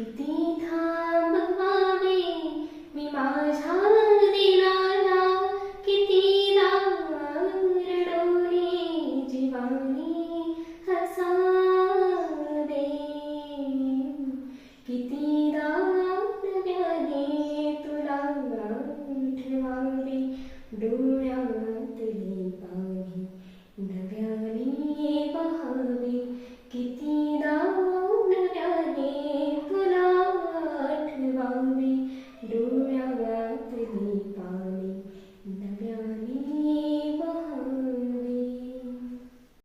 किती थांब मामे मी माझ्या नंदिनीला किती रडोरे जीवानी हसावे किती दाव्याने तुला Do